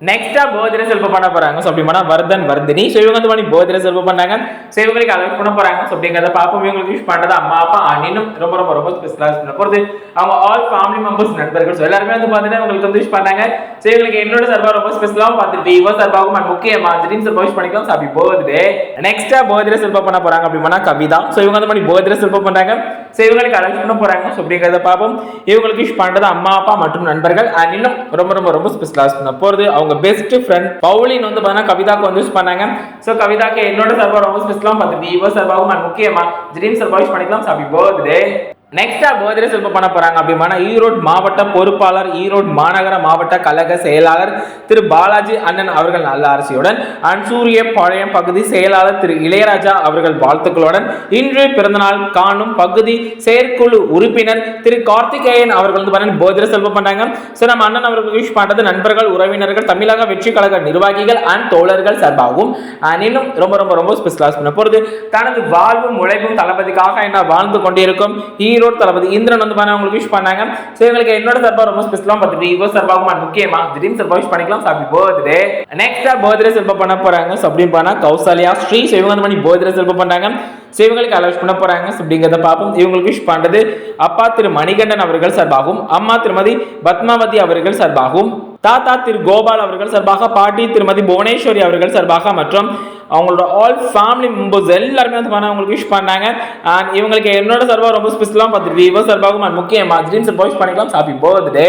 நெக்ஸ்டா போதிர செல்வம் பண்ண போறாங்க. ஸோ அப்படி பண்ணா வர்தன் வர்தினி. ஸோ இவங்க வந்து பண்ணி போதிர செல்வம் பண்ணாங்க. ஸோ இவங்களுக்கு அலர்ட் பண்ண போறாங்க. ஸோ அப்படிங்கிறத பார்ப்போம். இவங்களுக்கு யூஸ் பண்ணுறது அம்மா அப்பா அண்ணனும் ரொம்ப ரொம்ப ரொம்ப ஸ்பெஷலாக பண்ண போகிறது அவங்க ஆல் ஃபேமிலி மெம்பர்ஸ் நண்பர்கள். ஸோ எல்லாருமே வந்து பார்த்தீங்கன்னா உங்களுக்கு வந்து யூஸ் பண்ணாங்க. ஸோ இவங்களுக்கு என்னோட சர்வா ரொம்ப ஸ்பெஷலாகவும் பார்த்துட்டு இவ சர்வாவும் and முக்கியமா திடீர்னு சர்வா யூஸ் பண்ணிக்கலாம் ஸோ அப்படி போகுது. நெக்ஸ்டா போதிர செல்வம் பண்ண போறாங்க அப்படி பண்ணா கவிதா. ஸோ இவங்க வந்து பண்ணி போதிர செல்வம் பண்றாங்க. ஸோ இவங்களுக்கு அலர்ட் பண்ண போறாங்க. ஸோ அப்படிங்கிறத பார்ப்போம். இவங்களுக்கு யூஸ் பண்றது அம்மா அப்பா மற்றும் நண்பர்கள். அண்ணனும் ரொம்ப ரொம்ப ரொம்ப ஸ்பெஷலாக பண்ண போகிறது அவங்க பெஸ்ட் ஃப்ரெண்ட் பவுலின் வந்து பார்த்தீங்கன்னா கவிதாக்கு வந்து யூஸ் பண்ணாங்க. ஸோ கவிதாக்கு என்னோட சர்வா ரொம்ப ஸ்பெஷலாக பார்த்துருக்கு இவ சர்வாவும் and முக்கியமா திடீர்னு சார்பாக யூஸ் பண்ணிக்கலாம். ஹாப்பி அப்படி நெக்ஸ்டா போதிர செல்வம் பண்ண போறாங்க அப்படிமான ஈரோடு மாவட்ட பொறுப்பாளர் ஈரோடு மாநகர மாவட்ட கழக செயலாளர் திரு பாலாஜி அண்ணன் அவர்கள் நல்ல அரசியுடன் அன்சூரிய பாளையம் பகுதி செயலாளர் திரு இளையராஜா அவர்கள் வாழ்த்துக்களுடன் இன்று பிறந்தநாள் காணும் பகுதி செயற்குழு உறுப்பினர் திரு கார்த்திகேயன் அவர்கள் வந்து பாருங்க போதிர செல்வம் பண்றாங்க. சரி நம்ம அண்ணன் அவர்கள் விஷ் பண்றது நண்பர்கள் உறவினர்கள் தமிழக வெற்றி கழக நிர்வாகிகள் அண்ட் தோழர்கள் சார்பாகவும் and இன்னும் ரொம்ப ரொம்ப ரொம்ப ஸ்பெஷலாக பண்ண போகிறது தனது வாழ்வும் உழைப்பும் தளபதிக்காக என்ன வாழ்ந்து கொண்டிருக்கும் ஈ ஈரோடு தளபதி இந்திரன் வந்து பாருங்க உங்களுக்கு விஷ் பண்ணாங்க. சரி உங்களுக்கு என்னோட சார்பாக ரொம்ப ஸ்பெஷலாக பார்த்துட்டு இவோ சார்பாகவும் and முக்கியமா திடீர்னு சார்பாக விஷ் பண்ணிக்கலாம். சாப்பி அப்படி பர்த்டே நெக்ஸ்டா பர்த்டே செல்ப பண்ண போறாங்க. ஸோ அப்படின்னு பண்ணா கௌசாலியா ஸ்ரீ. ஸோ இவங்க வந்து பண்ணி பர்த்டே செல்ப பண்ணாங்க ஸோ இவங்களுக்கு அலோஸ் பண்ண போறாங்க. அப்படிங்கிறத பார்ப்போம். இவங்களுக்கு விஷ் பண்ணுறது அப்பா திரு மணிகண்டன் அவர்கள் சார்பாகவும் அம்மா திருமதி பத்மாவதி அவர்கள் சார்பாகவும் தாத்தா திரு கோபால் அவர்கள் சார்பாக பாட்டி திருமதி புவனேஸ்வரி அவர்கள் சார்பாக மற்றும் அவங்களோட ஆல் ஃபேமிலி மெம்பர்ஸ் எல்லாருமே வந்து பண்ண அவங்களுக்கு விஷ் பண்ணாங்க. அண்ட் இவங்களுக்கு என்னோட சர்வா ரொம்ப ஸ்பெஷலாக பார்த்துட்டு இவர் சர்வாகும் அண்ட் முக்கியமா ட்ரீம்ஸ் விஷ் பண்ணிக்கலாம். ஹாப்பி பர்த்டே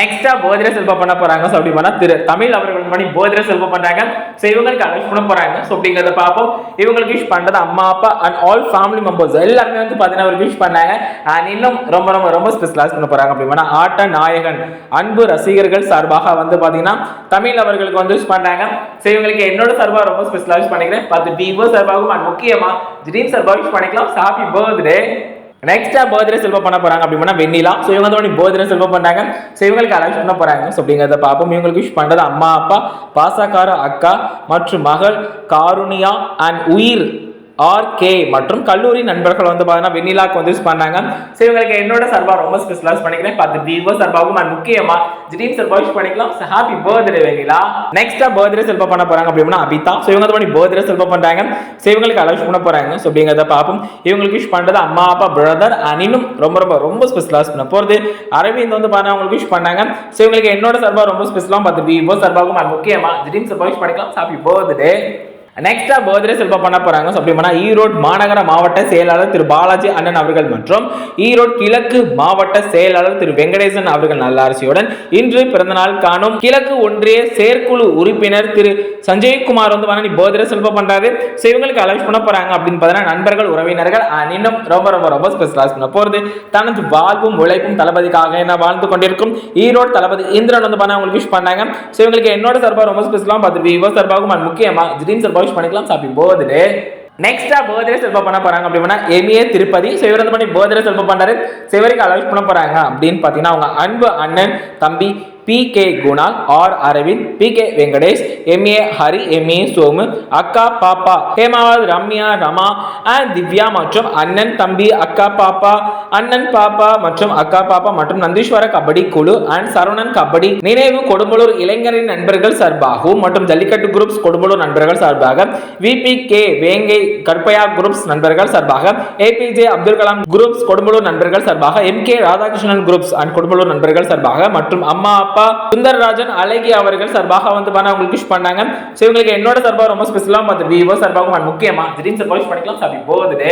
நெக்ஸ்டா போதிர செல்வா பண்ண போறாங்க. ஸோ அப்படி பண்ணால் திரு தமிழ் அவர்கள் பண்ணி போதிர செல்வா பண்ணுறாங்க ஸோ இவங்களுக்கு அலோஸ் பண்ண போறாங்க. ஸோ அப்படிங்கிறத பார்ப்போம். இவங்களுக்கு விஷ் பண்ணுறது அம்மா அப்பா அண்ட் ஆல் ஃபேமிலி மெம்பர்ஸ் எல்லாருமே வந்து பார்த்தீங்கன்னா அவருக்கு விஷ் பண்ணாங்க. அண்ட் இன்னும் ரொம்ப ரொம்ப ரொம்ப ஸ்பெஷலாக பண்ண போறாங்க. அப்படி ஆட்ட நாயகன் அன்பு ரசிகர்கள் சார்பாக வந்து பார்த்தீங்கன்னா தமிழ் அவர்களுக்கு வந்து விஷ் பண்ணுறாங்க ஸோ இவங்களுக்கு என்னோட சார்பாக ரொம்ப ஸ்பெஷலாக விஷ் பண்ணிக்கிறேன். பார்த்து டிவோ சர்வாகும் அண்ட் முக்கியமா திடீர் சார்பாக விஷ் பண்ணிக்கலாம். ஹாப்பி பர்த்டே நெக்ஸ்டா பர்த்டே செல்வம் பண்ண போறாங்க அப்படின்னா வெண்ணிலா. ஸோ இவங்க வந்து பர்த்டே செல்வம் பண்ணாங்க ஸோ இவங்களுக்கு அலௌஸ் பண்ண போறாங்க? ஸோ அப்படிங்கிறத பார்ப்போம். இவங்களுக்கு விஷ் பண்ணுறது அம்மா அப்பா பாசக்கார அக்கா மற்றும் மகள் காருணியா அண்ட் உயிர். ஆர்கே மற்றும் கல்லூரி நண்பர்கள் வந்து பார்த்தீங்கன்னா வெண்ணிலாக்கு வந்து யூஸ் பண்ணாங்க. சரி உங்களுக்கு என்னோட சார்பாக ரொம்ப ஸ்பெஷலாக பண்ணிக்கிறேன். பார்த்து தீபோ சார்பாகவும் நான் முக்கியமா திடீர் சார்பாக யூஸ் பண்ணிக்கலாம். Happy birthday Vennila. நெக்ஸ்டா பர்த்டே செல்வ பண்ண போறாங்க அப்படின்னா அபிதா. ஸோ இவங்க பண்ணி பர்த்டே செல்வ பண்ணுறாங்க ஸோ இவங்களுக்கு அலௌஸ் பண்ண போறாங்க. ஸோ அப்படிங்கிறத பார்ப்போம். இவங்களுக்கு விஷ் பண்ணுறது அம்மா அப்பா பிரதர் அண்ட் ரொம்ப ரொம்ப ரொம்ப ஸ்பெஷலாக பண்ண போகிறது அரவிந்த் வந்து பார்த்தா அவங்களுக்கு விஷ் பண்ணாங்க. ஸோ இவங்களுக்கு என்னோட சார்பாக ரொம்ப ஸ்பெஷலாக பார்த்து விவோ சார்பாகவும் and முக்கியமா திடீர் சார்பாக விஷ் பண்ணிக்கலாம். ஹாப்பி பர்த்டே நெக்ஸ்டா பர்த்டே செல்ப பண்ண போறாங்க. அப்படின்னா ஈரோடு மாநகர மாவட்ட செயலாளர் திரு பாலாஜி அண்ணன் அவர்கள் மற்றும் ஈரோடு கிழக்கு மாவட்ட செயலாளர் திரு வெங்கடேசன் அவர்கள் நல்லாரசியுடன் இன்று பிறந்தநாள் காணும் கிழக்கு ஒன்றிய செயற்குழு உறுப்பினர் திரு சஞ்சய்குமார் வந்து நீ பர்த்டே செல்ப பண்றாரு. ஸோ இவங்களுக்கு அலௌஸ் பண்ண போறாங்க அப்படின்னு பார்த்தீங்கன்னா நண்பர்கள் உறவினர்கள் இன்னும் ரொம்ப ரொம்ப ரொம்ப ஸ்பெஷலாக பண்ண போறது. தனது வாழ்வும் உழைப்பும் தளபதிக்காக என்ன வாழ்ந்து கொண்டிருக்கும் ஈரோடு தளபதி இந்திரன் வந்து பண்ண அவங்களுக்கு விஷ் பண்ணாங்க ஸோ இவங்களுக்கு என்னோட சார்பாக ரொம்ப ஸ்பெஷலாக பார்த்துட்டு இவோ சார்பாகவும் முக்கியமாக முக்கியமா சார்பாக விஷ் பண்ணிக்கலாம் ஹாப்பி பர்த்டே நெக்ஸ்டா பர்த்டே செல்ப பண்ண போறாங்க அப்படின்னா எம்ஏ திருப்பதி. ஸோ இவர் வந்து பண்ணி பர்த்டே செல்ப பண்றாரு. சிவருக்கு இவருக்கு பண்ண போறாங்க அப்படின்னு பாத்தீங்கன்னா அவங்க அன்பு அண்ணன் தம்பி P K Kunal R Aravind P K Venkatesh MA Hari MA Somu அக்கா பாப்பா ஹேமாவத் ரம்யா ரமா அண்ட் திவ்யா மற்றும் அண்ணன் தம்பி அக்கா பாப்பா அண்ணன் பாப்பா மற்றும் அக்கா பாப்பா மற்றும் நந்தீஸ்வர கபடி குழு அண்ட் சரவணன் கபடி நினைவு கொடும்பலூர் இளைஞரின் நண்பர்கள் சார்பாகவும் மற்றும் ஜல்லிக்கட்டு குரூப்ஸ் கொடும்பலூர் நண்பர்கள் சார்பாக விபி கே வேங்கை கற்பயா குரூப்ஸ் நண்பர்கள் சார்பாக ஏபிஜே அப்துல் கலாம் குரூப்ஸ் கொடும்பலூர் நண்பர்கள் சார்பாக M K Radhakrishnan groups and Kodumbalur நண்பர்கள் சார்பாக மற்றும் அம்மா அப்பா சுந்தரராஜன் அழகி அவர்கள் சார்பாக வந்து பண்ண அவங்களுக்கு விஷ் பண்ணாங்க. ஸோ இவங்களுக்கு என்னோட சார்பாக ரொம்ப ஸ்பெஷலாக பார்த்து விவோ சார்பாகவும் முக்கியமா திடீர்னு சார்பாக விஷ் பண்ணிக்கலாம் சார் போகுது